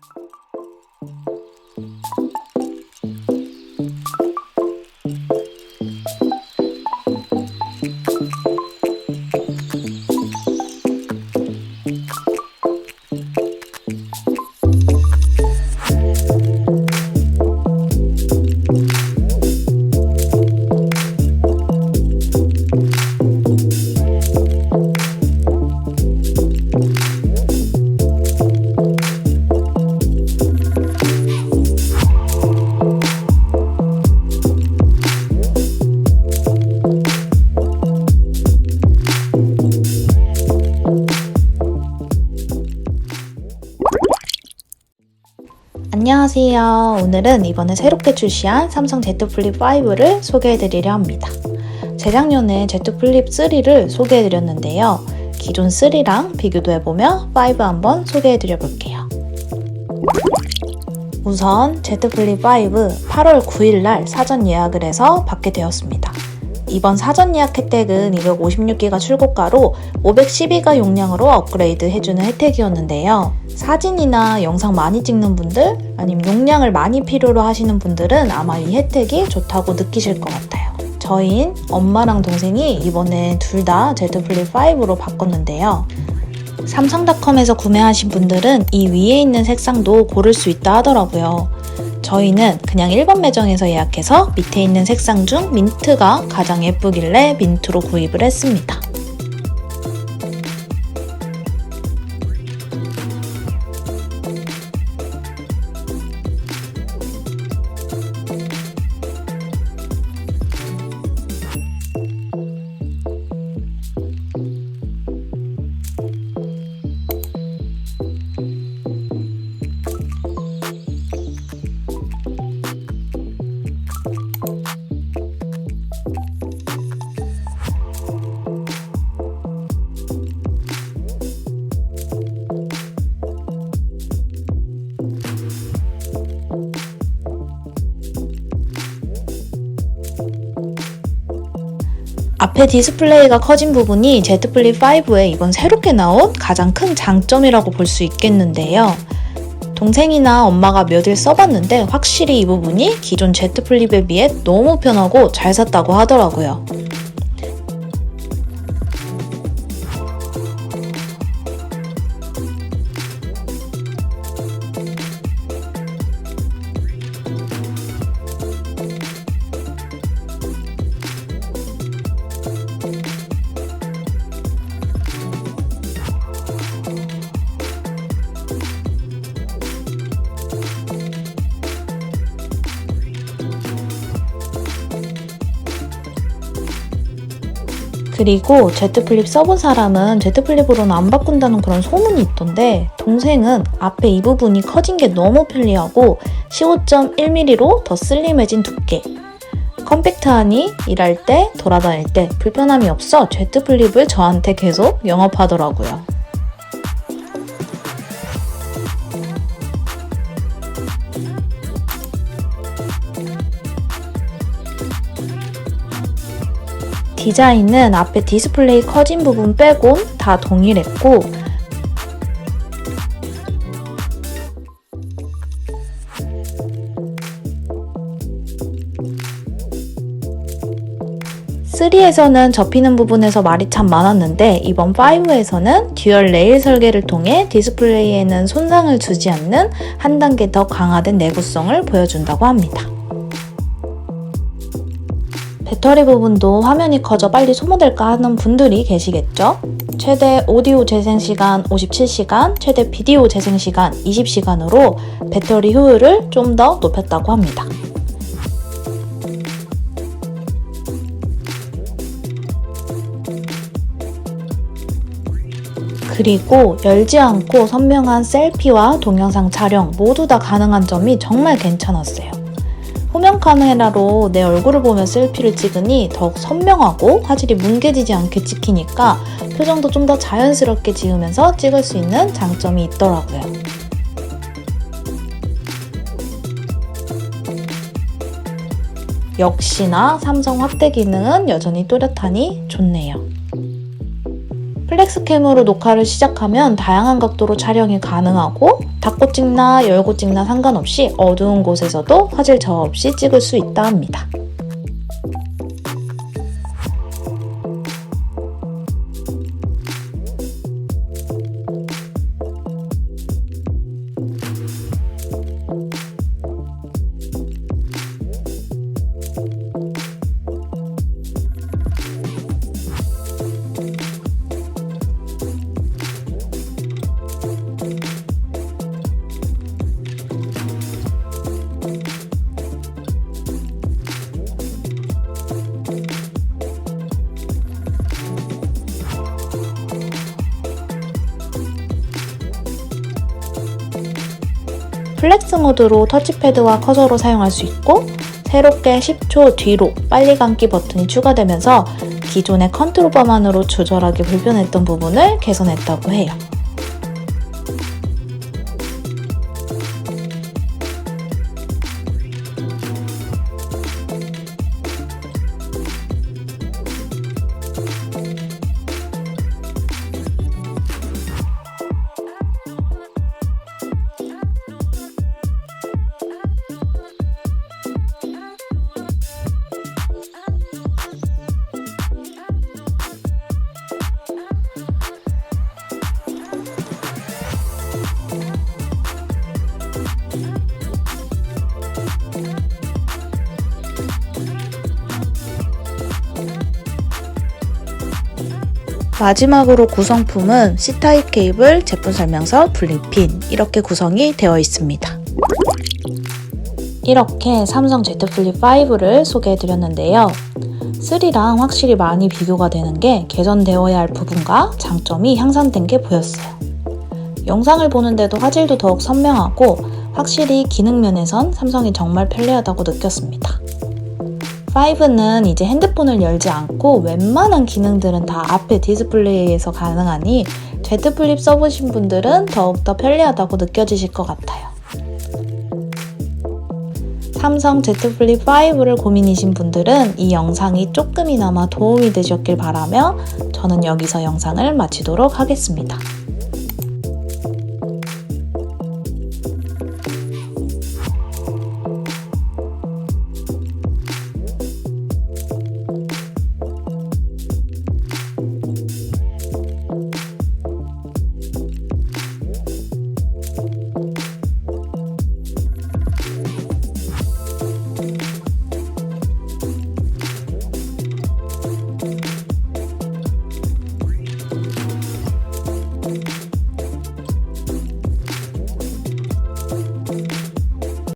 you 안녕하세요. 오늘은 이번에 새롭게 출시한 삼성 Z 플립 5를 소개해드리려 합니다. 재작년에 Z 플립 3를 소개해드렸는데요. 기존 3랑 비교도 해보며 5 한번 소개해드려 볼게요. 우선 Z 플립 5 8월 9일 날 사전 예약을 해서 받게 되었습니다. 이번 사전 예약 혜택은 256기가 출고가로 512가 용량으로 업그레이드 해주는 혜택이었는데요. 사진이나 영상 많이 찍는 분들, 아니면 용량을 많이 필요로 하시는 분들은 아마 이 혜택이 좋다고 느끼실 것 같아요. 저희인 엄마랑 동생이 이번에 둘 다 Z 플립 5로 바꿨는데요. 삼성닷컴에서 구매하신 분들은 이 위에 있는 색상도 고를 수 있다 하더라고요. 저희는 그냥 1번 매장에서 예약해서 밑에 있는 색상 중 민트가 가장 예쁘길래 민트로 구입을 했습니다. 앞에 디스플레이가 커진 부분이 Z 플립 5의 이번 새롭게 나온 가장 큰 장점이라고 볼 수 있겠는데요. 동생이나 엄마가 몇 일 써봤는데 확실히 이 부분이 기존 Z 플립에 비해 너무 편하고 잘 샀다고 하더라고요. 그리고 Z 플립 써본 사람은 Z 플립으로는 안 바꾼다는 그런 소문이 있던데 동생은 앞에 이 부분이 커진 게 너무 편리하고 15.1mm로 더 슬림해진 두께 컴팩트하니 일할 때 돌아다닐 때 불편함이 없어 Z 플립을 저한테 계속 영업하더라고요. 디자인은 앞에 디스플레이 커진 부분 빼곤 다 동일했고 쓰리에서는 접히는 부분에서 말이 참 많았는데 이번 5에서는 듀얼 레일 설계를 통해 디스플레이에는 손상을 주지 않는 한 단계 더 강화된 내구성을 보여준다고 합니다. 배터리 부분도 화면이 커져 빨리 소모될까 하는 분들이 계시겠죠? 최대 오디오 재생 시간 57시간, 최대 비디오 재생 시간 20시간으로 배터리 효율을 좀 더 높였다고 합니다. 그리고 열지 않고 선명한 셀피와 동영상 촬영 모두 다 가능한 점이 정말 괜찮았어요. 후면 카메라로 내 얼굴을 보며 셀피를 찍으니 더욱 선명하고 화질이 뭉개지지 않게 찍히니까 표정도 좀 더 자연스럽게 지으면서 찍을 수 있는 장점이 있더라고요. 역시나 삼성 확대 기능은 여전히 또렷하니 좋네요. 플렉스캠으로 녹화를 시작하면 다양한 각도로 촬영이 가능하고 닫고 찍나 열고 찍나 상관없이 어두운 곳에서도 화질 저하 없이 찍을 수 있다 합니다. 플렉스 모드로 터치패드와 커서로 사용할 수 있고 새롭게 10초 뒤로 빨리 감기 버튼이 추가되면서 기존의 컨트롤 바만으로 조절하기 불편했던 부분을 개선했다고 해요. 마지막으로 구성품은 C타입 케이블, 제품 설명서, 분리핀 이렇게 구성이 되어 있습니다. 이렇게 삼성 Z 플립 5를 소개해드렸는데요. 3랑 확실히 많이 비교가 되는 게 개선되어야 할 부분과 장점이 향상된 게 보였어요. 영상을 보는데도 화질도 더욱 선명하고 확실히 기능 면에선 삼성이 정말 편리하다고 느꼈습니다. 5는 이제 핸드폰을 열지 않고 웬만한 기능들은 다 앞에 디스플레이에서 가능하니 Z 플립 써보신 분들은 더욱더 편리하다고 느껴지실 것 같아요. 삼성 Z 플립 5를 고민이신 분들은 이 영상이 조금이나마 도움이 되셨길 바라며 저는 여기서 영상을 마치도록 하겠습니다.